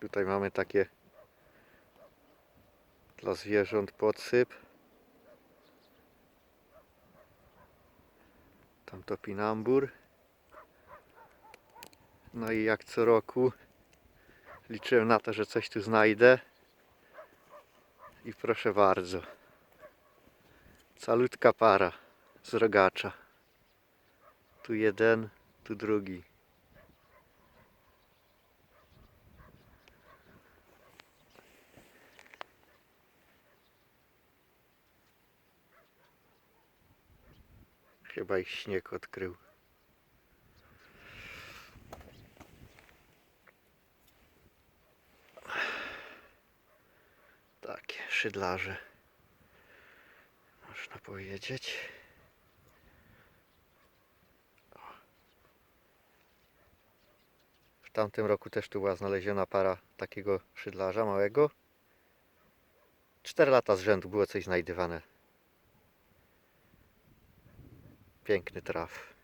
Tutaj mamy takie dla zwierząt podsyp. Tam topinambur. No i jak co roku liczyłem na to, że coś tu znajdę. I proszę bardzo. Calutka para z rogacza. Tu jeden, tu drugi. Chyba ich śnieg odkrył. Takie szydlarze. Można powiedzieć. W tamtym roku też tu była znaleziona para takiego szydlarza małego. Cztery lata z rzędu było coś znajdywane. Piękny traf.